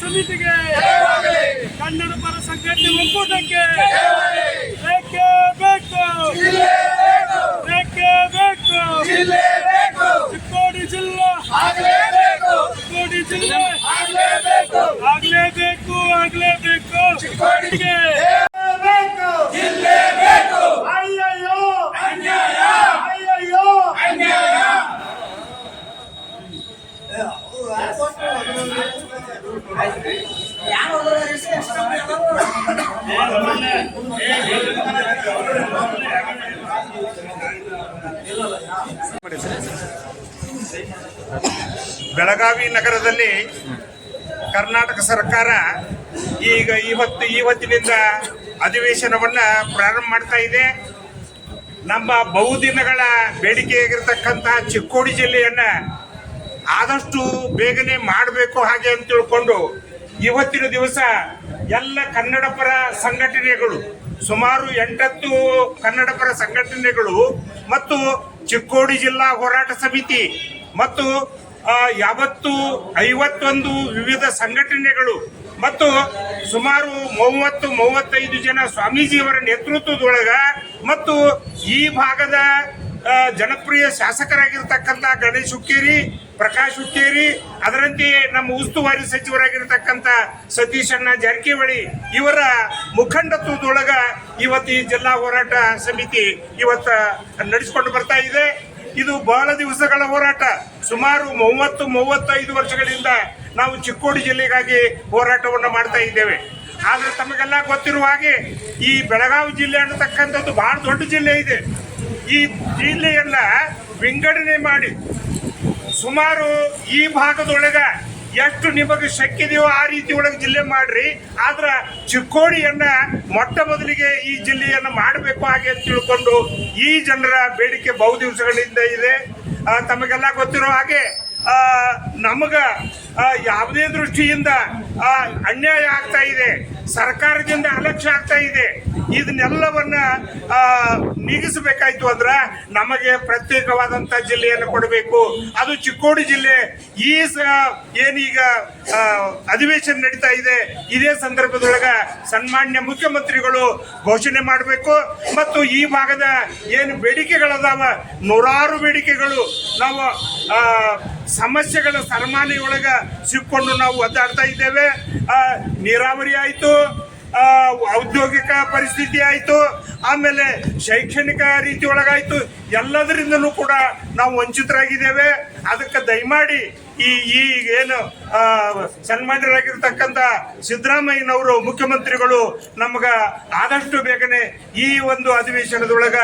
ಸಮಿತಿಗೆ. ಕನ್ನಡ ಪರ ಸಂಘಟನೆ ಒಕ್ಕೂಟಕ್ಕೆ. ಬೇಕೇ. ಚಿಕ್ಕೋಡಿ ಜಿಲ್ಲೆ. ಚಿಕ್ಕೋಡಿ ಜಿಲ್ಲೆ. ಬೆಳಗಾವಿ ನಗರದಲ್ಲಿ ಕರ್ನಾಟಕ ಸರ್ಕಾರ ಈಗ ಇವತ್ತು ಇವತ್ತಿನಿಂದ ಅಧಿವೇಶನವನ್ನು ಪ್ರಾರಂಭ ಮಾಡ್ತಾ ಇದೆ. ನಮ್ಮ ಬಹುದಿನಗಳ ಬೇಡಿಕೆಯಾಗಿರ್ತಕ್ಕಂಥ ಚಿಕ್ಕೋಡಿ ಜಿಲ್ಲೆಯನ್ನ ಆದಷ್ಟು ಬೇಗನೆ ಮಾಡಬೇಕು ಹಾಗೆ ಅಂತ ತಿಳ್ಕೊಂಡು ಇವತ್ತಿನ ದಿವಸ ಎಲ್ಲ ಕನ್ನಡ ಪರ ಸಂಘಟನೆಗಳು, ಸುಮಾರು ಎಂಟತ್ತು ಕನ್ನಡ ಪರ ಸಂಘಟನೆಗಳು ಮತ್ತು ಚಿಕ್ಕೋಡಿ ಜಿಲ್ಲಾ ಹೋರಾಟ ಸಮಿತಿ ಮತ್ತು ಯಾವತ್ತು ಐವತ್ತೊಂದು ವಿವಿಧ ಸಂಘಟನೆಗಳು ಮತ್ತು ಸುಮಾರು ಮೂವತ್ತು, ಮೂವತ್ತೈದು ಜನ ಸ್ವಾಮೀಜಿಯವರ ನೇತೃತ್ವದೊಳಗ ಮತ್ತು ಈ ಭಾಗದ ಜನಪ್ರಿಯ ಶಾಸಕರಾಗಿರ್ತಕ್ಕಂಥ ಗಣೇಶ್ ಹುಕ್ಕೇರಿ ಪ್ರಕಾಶ್ ಹುಕ್ಕೇರಿ, ಅದರಂತೆ ನಮ್ಮ ಉಸ್ತುವಾರಿ ಸಚಿವರಾಗಿರತಕ್ಕಂತ ಸತೀಶ್ ಅಣ್ಣ ಜಾರಕಿಹೊಳಿ, ಇವರ ಮುಖಂಡತ್ವದೊಳಗ ಇವತ್ತು ಈ ಜಿಲ್ಲಾ ಹೋರಾಟ ಸಮಿತಿ ಇವತ್ತ ನಡೆಸಿಕೊಂಡು ಬರ್ತಾ ಇದೆ. ಇದು ಬಹಳ ದಿವಸಗಳ ಹೋರಾಟ. ಸುಮಾರು ಮೂವತ್ತು, ಮೂವತ್ತೈದು ವರ್ಷಗಳಿಂದ ನಾವು ಚಿಕ್ಕೋಡಿ ಜಿಲ್ಲೆಗಾಗಿ ಹೋರಾಟವನ್ನು ಮಾಡ್ತಾ ಇದ್ದೇವೆ. ಆದ್ರೆ ತಮಗೆಲ್ಲ ಗೊತ್ತಿರುವ ಹಾಗೆ ಈ ಬೆಳಗಾವಿ ಜಿಲ್ಲೆ ಅನ್ನತಕ್ಕಂಥದ್ದು ಬಹಳ ದೊಡ್ಡ ಜಿಲ್ಲೆ ಇದೆ. ಈ ಜಿಲ್ಲೆಯನ್ನ ವಿಂಗಡಣೆ ಮಾಡಿ ಸುಮಾರು ಈ ಭಾಗದೊಳಗೆ ಎಷ್ಟು ನಿಮಗೆ ಶಕ್ತಿ ಇದೆಯೋ ಆ ರೀತಿ ಒಳಗೆ ಜಿಲ್ಲೆ ಮಾಡ್ರಿ. ಆದ್ರೆ ಚಿಕ್ಕೋಡಿಯನ್ನ ಮೊಟ್ಟ ಮೊದಲಿಗೆ ಈ ಜಿಲ್ಲೆಯನ್ನ ಮಾಡಬೇಕು ಹಾಗೆ ಅಂತ ತಿಳ್ಕೊಂಡು ಈ ಜನರ ಬೇಡಿಕೆ ಬಹು ದಿವಸಗಳಿಂದ ಇದೆ. ತಮಗೆಲ್ಲ ಗೊತ್ತಿರೋ ಹಾಗೆ ನಮಗ ಯಾವುದೇ ದೃಷ್ಟಿಯಿಂದ ಅನ್ಯಾಯ ಆಗ್ತಾ ಇದೆ. ಸರ್ಕಾರದಿಂದ ಅಲಕ್ಷ್ಯ ಆಗ್ತಾ ಇದೆ. ಇದನ್ನೆಲ್ಲವನ್ನ ನೀಗಿಸಬೇಕಾಯ್ತು ಅಂದ್ರೆ ನಮಗೆ ಪ್ರತ್ಯೇಕವಾದಂತ ಜಿಲ್ಲೆಯನ್ನು ಕೊಡಬೇಕು. ಅದು ಚಿಕ್ಕೋಡಿ ಜಿಲ್ಲೆ. ಈ ಏನೀಗ ಅಧಿವೇಶನ ನಡೀತಾ ಇದೆ. ಇದೇ ಸಂದರ್ಭದೊಳಗ ಸನ್ಮಾನ್ಯ ಮುಖ್ಯಮಂತ್ರಿಗಳು ಘೋಷಣೆ ಮಾಡಬೇಕು. ಮತ್ತು ಈ ಭಾಗದ ಏನು ಬೇಡಿಕೆಗಳದಾವ, ನೂರಾರು ಬೇಡಿಕೆಗಳು ನಾವು ಸಮಸ್ಯೆಗಳ ಸನ್ಮಾನಿಯೊಳಗ ಸಿಕ್ಕೊಂಡು ನಾವು ಒದ್ದಾಡ್ತಾ ಇದ್ದೇವೆ. ನೀರಾವರಿ ಆಯ್ತು. ಔದ್ಯೋಗಿಕ ಪರಿಸ್ಥಿತಿ ಆಯಿತು ಆಮೇಲೆ ಶೈಕ್ಷಣಿಕ ರೀತಿ ಒಳಗಾಯ್ತು ಎಲ್ಲದರಿಂದಲೂ ಕೂಡ ನಾವು ವಂಚಿತರಾಗಿದ್ದೇವೆ. ಅದಕ್ಕೆ ದಯಮಾಡಿ ಈ ಈ ಏನು ಸನ್ಮಾನ್ಯರಾಗಿರ್ತಕ್ಕಂಥ ಸಿದ್ದರಾಮಯ್ಯನವರು ಮುಖ್ಯಮಂತ್ರಿಗಳು ನಮಗ ಆದಷ್ಟು ಬೇಗನೆ ಈ ಒಂದು ಅಧಿವೇಶನದೊಳಗ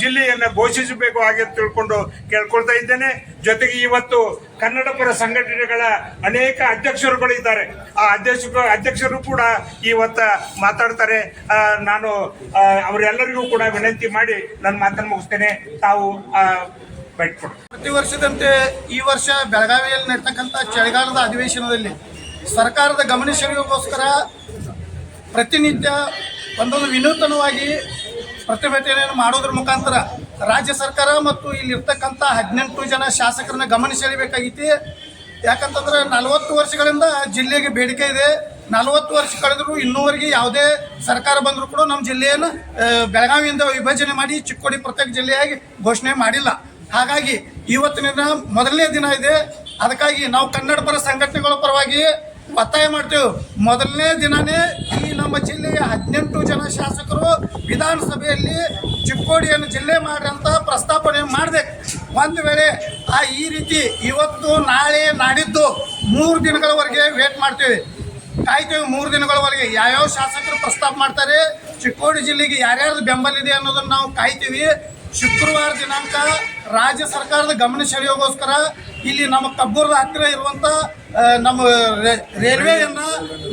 ಜಿಲ್ಲೆಯನ್ನ ಘೋಷಿಸಬೇಕು ಹಾಗೆ ತಿಳ್ಕೊಂಡು ಕೇಳ್ಕೊಳ್ತಾ ಇದ್ದೇನೆ. ಜೊತೆಗೆ ಇವತ್ತು ಕನ್ನಡ ಪರ ಸಂಘಟನೆಗಳ ಅನೇಕ ಅಧ್ಯಕ್ಷರುಗಳು ಇದ್ದಾರೆ. ಆ ಅಧ್ಯಕ್ಷ, ಅಧ್ಯಕ್ಷರು ಕೂಡ ಇವತ್ತ ಮಾತಾಡ್ತಾರೆ. ನಾನು ಅವರೆಲ್ಲರಿಗೂ ಕೂಡ ವಿನಂತಿ ಮಾಡಿ ನನ್ನ ಮಾತನ್ನು ಮುಗಿಸ್ತೇನೆ. ತಾವು ಪ್ರತಿ ವರ್ಷದಂತೆ ಈ ವರ್ಷ ಬೆಳಗಾವಿಯಲ್ಲಿ ನಡೀತಕ್ಕಂಥ ಚಳಿಗಾಲದ ಅಧಿವೇಶನದಲ್ಲಿ ಸರ್ಕಾರದ ಗಮನ ಸೆಳೆಯೋಕ್ಕೋಸ್ಕರ ಪ್ರತಿನಿತ್ಯ ಒಂದೊಂದು ವಿನೂತನವಾಗಿ ಪ್ರತಿಭಟನೆಯನ್ನು ಮಾಡೋದ್ರ ಮುಖಾಂತರ ರಾಜ್ಯ ಸರ್ಕಾರ ಮತ್ತು ಇಲ್ಲಿರ್ತಕ್ಕಂಥ ಹದಿನೆಂಟು ಜನ ಶಾಸಕರನ್ನ ಗಮನ ಸೆಳಿಬೇಕಾಗಿತ್ತು ಯಾಕಂತಂದ್ರೆ ನಲವತ್ತು ವರ್ಷಗಳಿಂದ ಜಿಲ್ಲೆಗೆ ಬೇಡಿಕೆ ಇದೆ. ನಲವತ್ತು ವರ್ಷ ಕಳೆದರೂ ಇನ್ನೂವರೆಗೆ ಯಾವುದೇ ಸರ್ಕಾರ ಬಂದರೂ ಕೂಡ ನಮ್ಮ ಜಿಲ್ಲೆಯನ್ನು ಬೆಳಗಾವಿಯಿಂದ ವಿಭಜನೆ ಮಾಡಿ ಚಿಕ್ಕೋಡಿ ಪ್ರತ್ಯೇಕ ಜಿಲ್ಲೆಯಾಗಿ ಘೋಷಣೆ ಮಾಡಿಲ್ಲ. ಹಾಗಾಗಿ ಇವತ್ತಿನ ದಿನ ಮೊದಲನೇ ದಿನ ಇದೆ. ಅದಕ್ಕಾಗಿ ನಾವು ಕನ್ನಡ ಪರ ಸಂಘಟನೆಗಳ ಪರವಾಗಿ ಒತ್ತಾಯ ಮಾಡ್ತೇವೆ. ಮೊದಲನೇ ದಿನನೇ ಈ ನಮ್ಮ ಜಿಲ್ಲೆಯ ಹದಿನೆಂಟು ಜನ ಶಾಸಕರು ವಿಧಾನಸಭೆಯಲ್ಲಿ ಚಿಕ್ಕೋಡಿಯನ್ನು ಜಿಲ್ಲೆ ಮಾಡ್ರಿ ಅಂತ ಪ್ರಸ್ತಾಪನೆ ಮಾಡಬೇಕು. ಒಂದು ವೇಳೆ ಆ ಈ ರೀತಿ ಇವತ್ತು ನಾಳೆ ನಾಡಿದ್ದು ಮೂರು ದಿನಗಳವರೆಗೆ ವೇಟ್ ಮಾಡ್ತೇವೆ. ಕಾಯ್ತೇವೆ ಮೂರು ದಿನಗಳವರೆಗೆ ಯಾವ್ಯಾವ ಶಾಸಕರು ಪ್ರಸ್ತಾಪ ಮಾಡ್ತಾರೆ, ಚಿಕ್ಕೋಡಿ ಜಿಲ್ಲೆಗೆ ಯಾರ್ಯಾರ್ದು ಬೆಂಬಲ ಇದೆ ಅನ್ನೋದನ್ನು ನಾವು ಕಾಯ್ತೀವಿ. ಶುಕ್ರವಾರ ದಿನಾಂಕ ರಾಜ್ಯ ಸರ್ಕಾರದ ಗಮನ ಸೆಳೆಯೋಗೋಸ್ಕರ ಇಲ್ಲಿ ನಮ್ಮ ಕಬ್ಬೂರದ ಹತ್ತಿರ ಇರುವಂಥ ನಮ್ಮ ರೈಲ್ವೆಯನ್ನು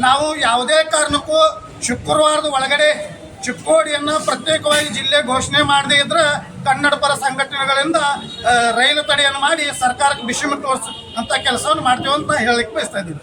ನಾವು ಯಾವುದೇ ಕಾರಣಕ್ಕೂ ಶುಕ್ರವಾರದ ಒಳಗಡೆ ಚಿಕ್ಕೋಡಿಯನ್ನು ಪ್ರತ್ಯೇಕವಾಗಿ ಜಿಲ್ಲೆ ಘೋಷಣೆ ಮಾಡದೇ ಇದ್ರೆ ಕನ್ನಡ ಪರ ಸಂಘಟನೆಗಳಿಂದ ರೈಲು ತಡೆಯನ್ನು ಮಾಡಿ ಸರ್ಕಾರಕ್ಕೆ ಬಿಸಿಮಿಟ್ಟು ಅಂತ ಕೆಲಸವನ್ನು ಮಾಡ್ತೇವೆ ಅಂತ ಹೇಳಲಿಕ್ಕೆ ಬಯಸ್ತಾ ಇದ್ದೀವಿ